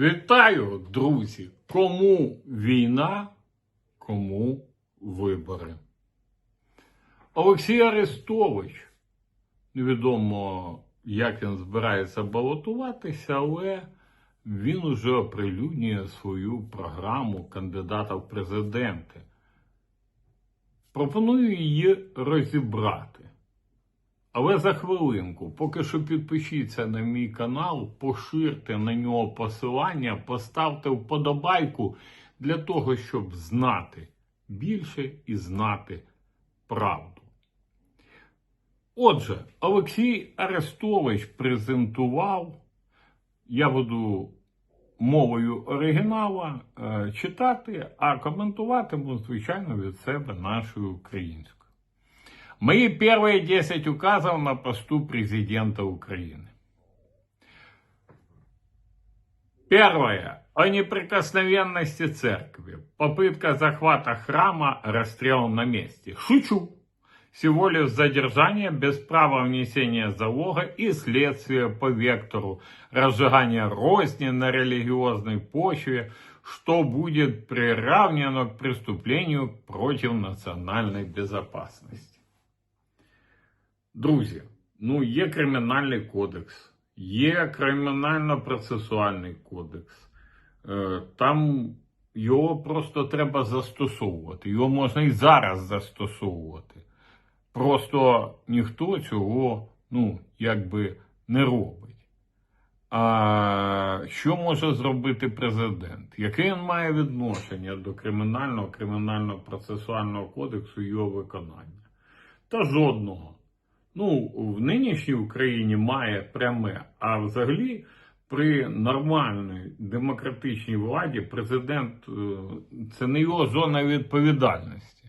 Вітаю, друзі! Кому війна, кому вибори. Олексій Арестович, невідомо, як він збирається балотуватися, але він уже оприлюднює свою програму кандидата в президенти. Пропоную її розібрати. Але за хвилинку, поки що підпишіться на мій канал, поширте на нього посилання, поставте вподобайку для того, щоб знати більше і знати правду. Отже, Олексій Арестович презентував, я буду мовою оригінала е, читати, а коментуватиму, звичайно, від себе нашою українською. Мои первые 10 указов на посту президента Украины. Первое. О неприкосновенности церкви. Попытка захвата храма, расстрел на месте. Шучу. Всего лишь задержание без права внесения залога и следствия по вектору разжигания розни на религиозной почве, что будет приравнено к преступлению против национальной безопасности. Друзі, ну є кримінальний кодекс, є кримінально-процесуальний кодекс. Е, Там його просто треба застосовувати. Його можна і зараз застосовувати. Просто ніхто цього, ну, якби не робить. А що може зробити президент? Яке він має відношення до кримінального, кримінально-процесуального кодексу його виконання? Та жодного. Ну, в нинішній Україні має пряме, а взагалі при нормальній демократичній владі президент е, це не його зона відповідальності.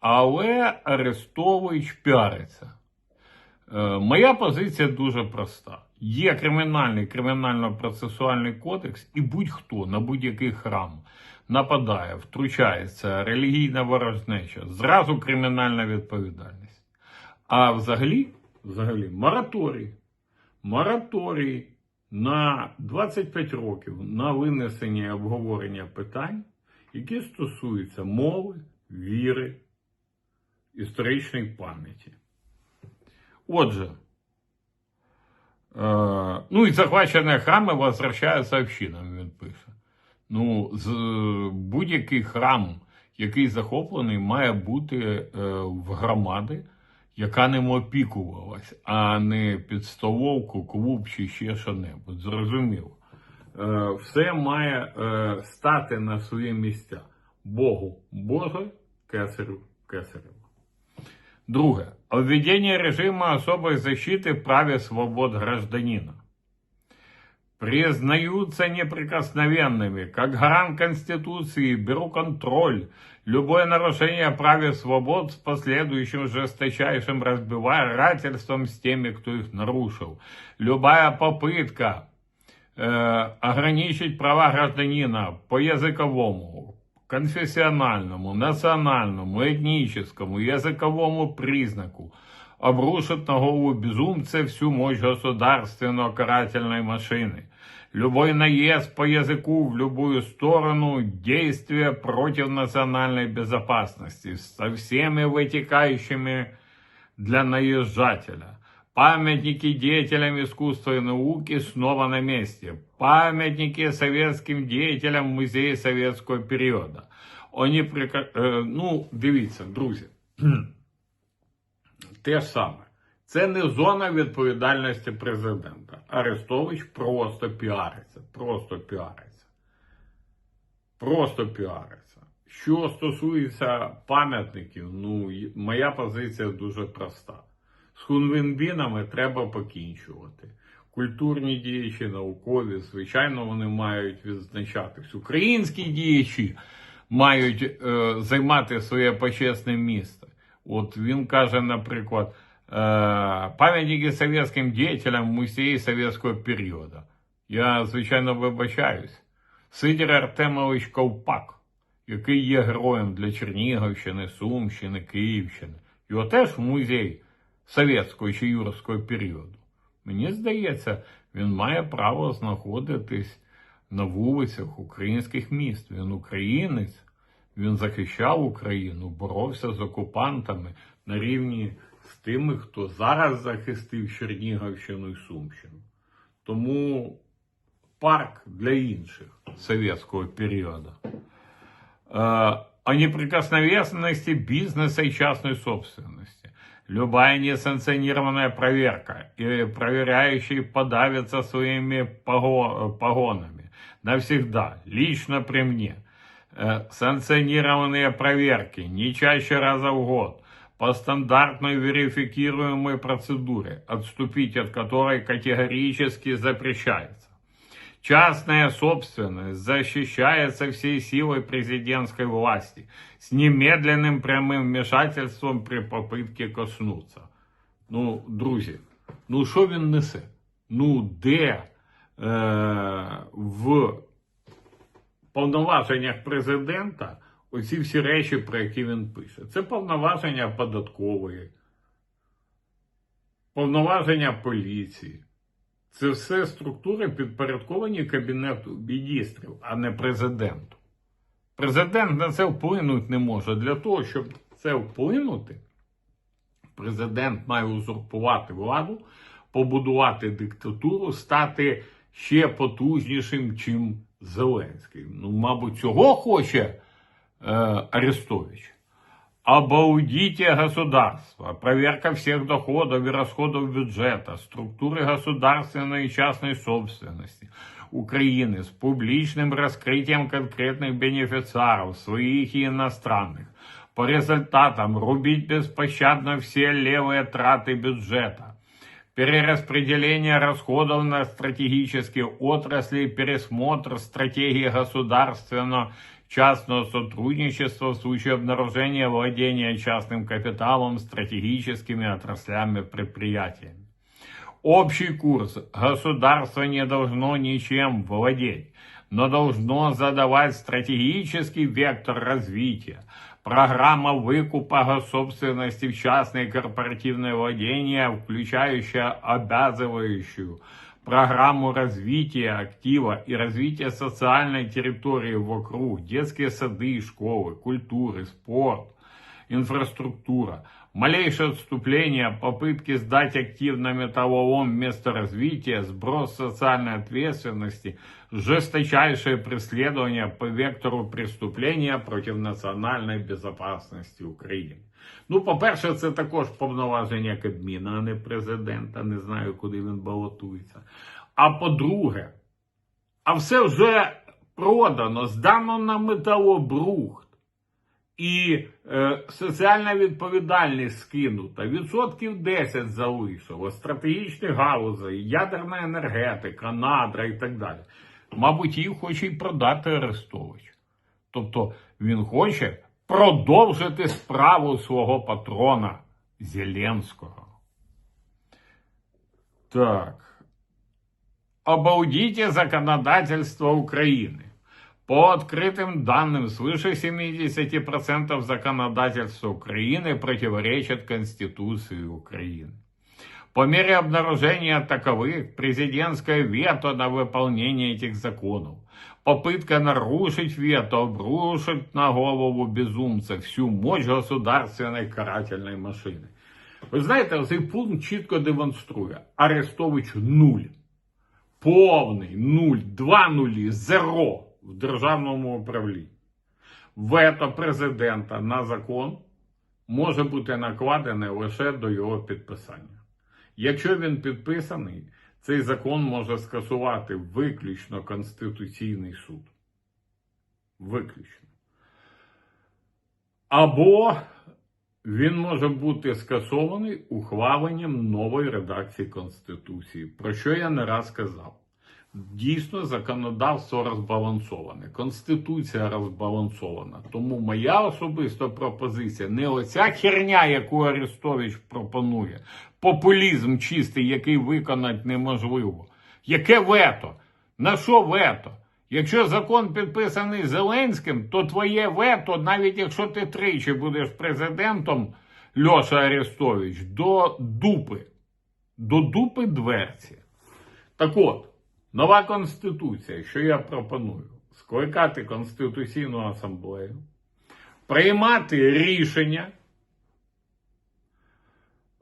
Але Арестович піариться. Е, Моя позиція дуже проста. Є кримінальний кримінально-процесуальний кодекс, і будь-хто на будь-який храм нападає, втручається, релігійна ворожнеча, зразу кримінальна відповідальність. А взагалі, взагалі, мораторій. Мораторій на 25 років на винесення і обговорення питань, які стосуються мови, віри, історичної пам'яті. Отже, е, ну і захвачені храми возвращаються общинам, він пише. Ну, з, будь-який храм, який захоплений, має бути е, в громади, яка ним опікувалась, а не під столовку, клуб чи ще що-небудь. Зрозуміло. Е, все має е, стати на свої місця. Богу Боже, кесарю кесарю. Друге. Введение режима особой защиты в праве свобод гражданина. Признаются неприкосновенными, как гарант Конституции, беру контроль. Любое нарушение прав и свобод с последующим жесточайшим разбивательством с теми, кто их нарушил. Любая попытка э, ограничить права гражданина по языковому, конфессиональному, национальному, этническому, языковому признаку обрушит на голову безумца всю мощь государственно-карательной машины. Любой наезд по языку в любую сторону – действие против национальной безопасности со всеми вытекающими для наезжателя. Памятники деятелям искусства и науки снова на месте. Памятники советским деятелям музея советского периода. Они прика... е, ну, дивіться, друзі. Те саме. Це не зона відповідальності президента. Арестович просто піариться. Просто піариться. Просто піариться. Що стосується пам'ятників, ну, моя позиція дуже проста. З хунвінбінами треба покінчувати. Культурні діячі, наукові, звичайно, вони мають відзначатись. Українські діячі мають е, займати своє почесне місце. От він каже, наприклад, е, пам'ятники совєтським діятелям музеї совєтського періоду. Я, звичайно, вибачаюсь. Сидір Артемович Ковпак, який є героєм для Чернігівщини, Сумщини, Київщини. Його теж в музей совєтського чи юрського періоду. Мені здається, він має право знаходитись на вулицях українських міст. Він українець, він захищав Україну, боровся з окупантами на рівні з тими, хто зараз захистив Чернігівщину і Сумщину. Тому парк для інших советского периода. Э, О неприкосновенности бизнеса и частной собственности. Любая несанкционированная проверка и проверяющий подавится своими погонами навсегда, лично при мне. Э, Санкционированные проверки не чаще раза в год по стандартной верифицируемой процедуре, отступить от которой категорически запрещается. Частная собственность защищается всей силой президентской власти с немедленным прямым вмешательством при попытке коснуться. Ну, друзі, ну що він несе? Ну, де е, в повноваженнях президента оці всі речі, про які він пише? Це повноваження податкової, повноваження поліції. Це все структури підпорядковані Кабінету міністрів, а не президенту. Президент на це вплинути не може. Для того, щоб це вплинути, президент має узурпувати владу, побудувати диктатуру, стати ще потужнішим, чим Зеленський. Ну, мабуть, цього хоче е, Арестович. Об аудите государства, проверка всех доходов и расходов бюджета, структуры государственной и частной собственности Украины с публичным раскрытием конкретных бенефициаров, своих и иностранных. По результатам рубить беспощадно все левые траты бюджета. Перераспределение расходов на стратегические отрасли, пересмотр стратегии государственного частного сотрудничества в случае обнаружения владения частным капиталом стратегическими отраслями предприятиями. Общий курс государство не должно ничем владеть, но должно задавать стратегический вектор развития. Программа выкупа госсобственности в частное и корпоративное владение, включающая обязывающую программу развития актива и развития социальной территории вокруг, детские сады и школы, культуры, спорт, инфраструктура, малейшее отступление, попытки сдать актив на металлолом вместо развития, сброс социальной ответственности, жесточайшее преследование по вектору преступления против національної безпечності України. Ну, по-перше, це також повноваження Кабміна, а не президента. Не знаю, куди він балотується. А по-друге, а все вже продано, здано на металобрухт. І е, соціальна відповідальність скинута. Відсотків 10 залишилось. Стратегічні галузи, ядерна енергетика, надра і так далі. Мабуть, їх хоче й продати Арестович. Тобто він хоче продовжити справу свого патрона Зеленського. Так. Обалдите законодательство Украины. По открытым данным, свыше 70% законодательства Украины противоречат Конституции Украины. По мере обнаружения таковых, президентское вето на выполнение этих законов, попытка нарушить вето, обрушить на голову безумца всю мощь государственной карательной машины. Ви знаєте, цей пункт чітко демонструє. Арестович нуль. Повний нуль, два нулі, зеро в державному управлінні. Вето президента на закон може бути накладене лише до його підписання. Якщо він підписаний, цей закон може скасувати виключно Конституційний суд. Виключно. Або він може бути скасований ухваленням нової редакції Конституції, про що я не раз казав. Дійсно, законодавство розбалансоване, Конституція розбалансована. Тому моя особиста пропозиція не оця херня, яку Арестович пропонує, популізм чистий, який виконати неможливо. Яке вето? На що вето? Якщо закон підписаний Зеленським, то твоє вето, навіть якщо ти тричі будеш президентом, Льоша Арестович, до дупи. До дупи дверці. Так от, Нова Конституція, що я пропоную? Скликати Конституційну асамблею, приймати рішення,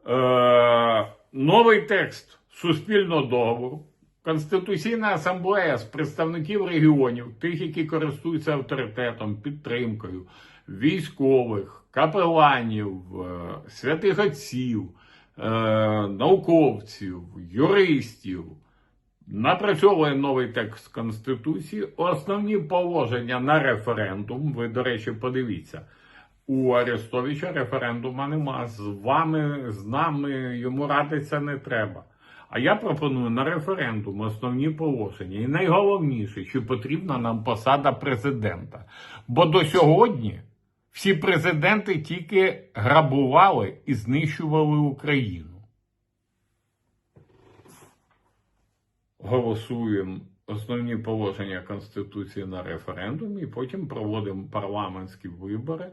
е, новий текст суспільного договору, Конституційна асамблея з представників регіонів, тих, які користуються авторитетом, підтримкою, військових, капеланів, е, святих отців, е, науковців, юристів. Напрацьовує новий текст Конституції, основні положення на референдум. Ви, до речі, подивіться. У Арестовича референдума нема. З вами, з нами йому радиться не треба. А я пропоную на референдум основні положення. І найголовніше, чи потрібна нам посада президента. Бо до сьогодні всі президенти тільки грабували і знищували Україну. Голосуємо основні положення Конституції на референдумі, і потім проводимо парламентські вибори,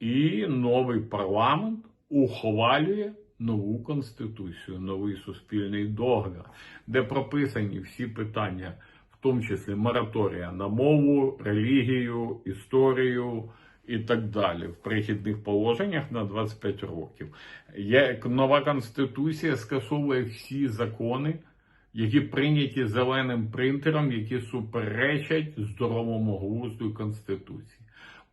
і новий парламент ухвалює нову конституцію, новий суспільний договір, де прописані всі питання, в тому числі мораторія на мову, релігію, історію. І так далі в перехідних положеннях на 25 років. Є нова конституція скасовує всі закони, які прийняті зеленим принтером, які суперечать здоровому глузду конституції.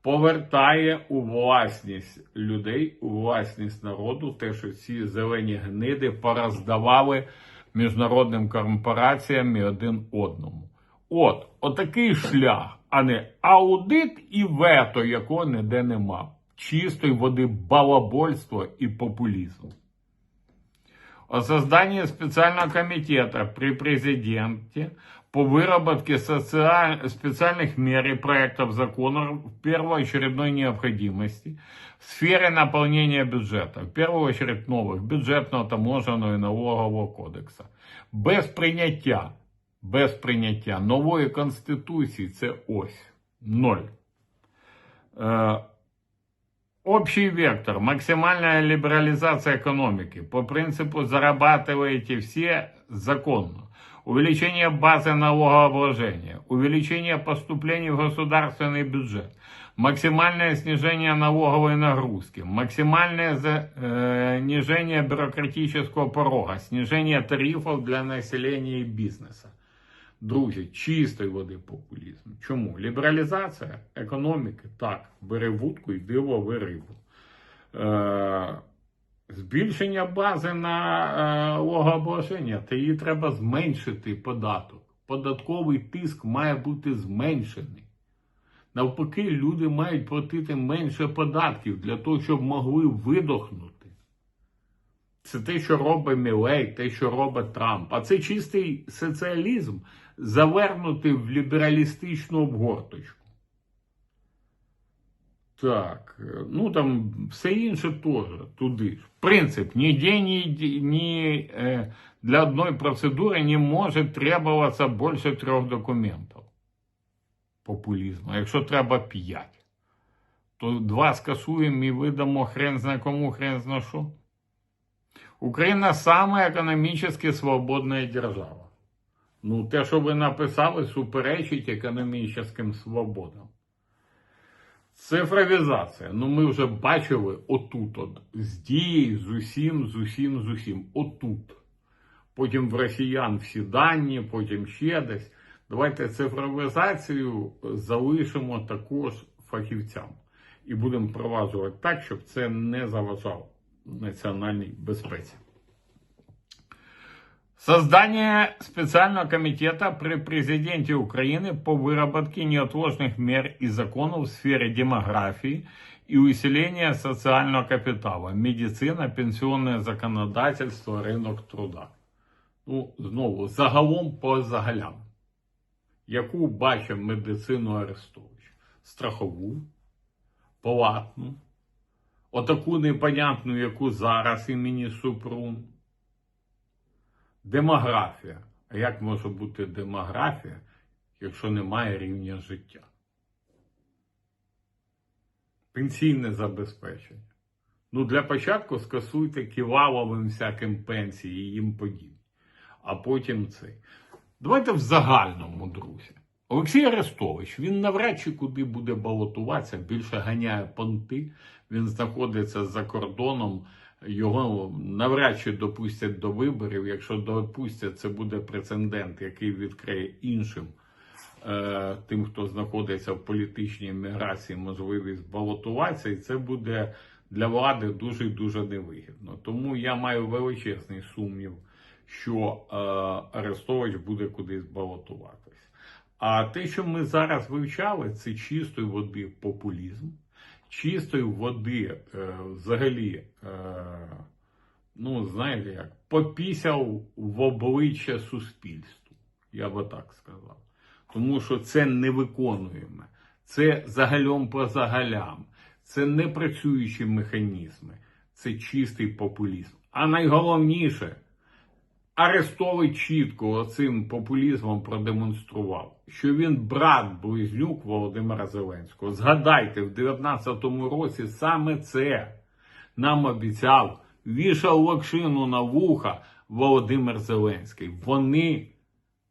Повертає у власність людей, у власність народу, те, що ці зелені гниди пороздавали міжнародним корпораціям і один одному. От, отакий шлях, а не аудит і вето, якого ніде нема. Чистої води балабольство і популізм О создании специального комитета при президенте по выработке социаль- специальных мер и проектов законов первоочередной необходимости в сфере наполнения бюджета, в первую очередь новых бюджетного, таможенного и налогового кодекса. Без прийняття, без прийняття нової конституції це ось ноль. Е, Общий вектор, максимальная либерализация экономики. По принципу зарабатываете все законно. Увеличение базы налогообложения, увеличение поступлений в государственный бюджет, максимальное снижение налоговой нагрузки, максимальное за- э, снижение бюрократического порога, снижение тарифов для населения и бизнеса. Друзі, чистої води популізм. Чому? Лібералізація економіки, так, бери вудку, йди лови рибу. Е, збільшення бази на е, логообложення, та її треба зменшити податок. Податковий тиск має бути зменшений. Навпаки, люди мають платити менше податків для того, щоб могли видохнути. Це те, що робить Мілей, те, що робить Трамп. А це чистий соціалізм, завернутий в лібералістичну обгорточку. Так, е, ну там все інше теж туди. Принцип, ніде ні, ні, е, для одної процедури не може требуватися більше трьох документів. Популізму. Якщо треба п'ять, то два скасуємо і видамо хрен зна кому, хрен зна. Україна саме економічно свободна держава. Ну, те, що ви написали, суперечить економічним свободам. Цифровізація. Ну, ми вже бачили отут, от, з дією, з усім, з усім, з усім. Отут. Потім в росіян всі дані, потім ще десь. Давайте цифровізацію залишимо також фахівцям. І будемо проваджувати так, щоб це не заважало национальной безопасности. Создание специального комитета при президенте Украины по выработке неотложных мер и законов в сфере демографии и усиления социального капитала, медицина, пенсионное законодательство, рынок труда. Ну, знову, загалом по загалям. Яку бачив медицину Арестович? Страхову, платну, отаку непонятну, яку зараз імені Супрун. Демографія. А як може бути демографія, якщо немає рівня життя? Пенсійне забезпечення. Ну, для початку скасуйте ківаловим всяким пенсії і їм подібні. А потім цей. Давайте в загальному, друзі. Олексій Арестович, він навряд чи куди буде балотуватися, більше ганяє понти. Він знаходиться за кордоном. Його навряд чи допустять до виборів. Якщо допустять, це буде прецедент, який відкриє іншим е, тим, хто знаходиться в політичній міграції, можливість балотуватися, і це буде для влади дуже дуже невигідно. Тому я маю величезний сумнів, що е, Арестович буде кудись балотуватись. А те, що ми зараз вивчали, це чистої води популізм, чистої води е, взагалі, е, ну, знаєте як, попісяв в обличчя суспільству. Я би так сказав. Тому що це не виконуємо. Це загалом по загалям. Це не працюючі механізми. Це чистий популізм. А найголовніше, Арестовий чітко цим популізмом продемонстрував, що він брат близнюк Володимира Зеленського. Згадайте, в 19-му році саме це нам обіцяв, вішав локшину на вуха Володимир Зеленський. Вони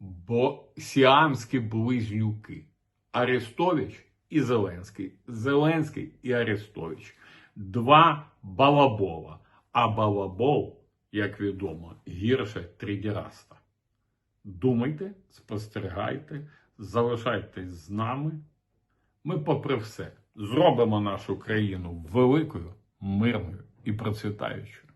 бо сіамські близнюки. Арестович і Зеленський. Зеленський і Арестович. Два балабола. А балабол, як відомо, гірше тридіраста. Думайте, спостерігайте, залишайтесь з нами. Ми, попри все, зробимо нашу країну великою, мирною і процвітаючою.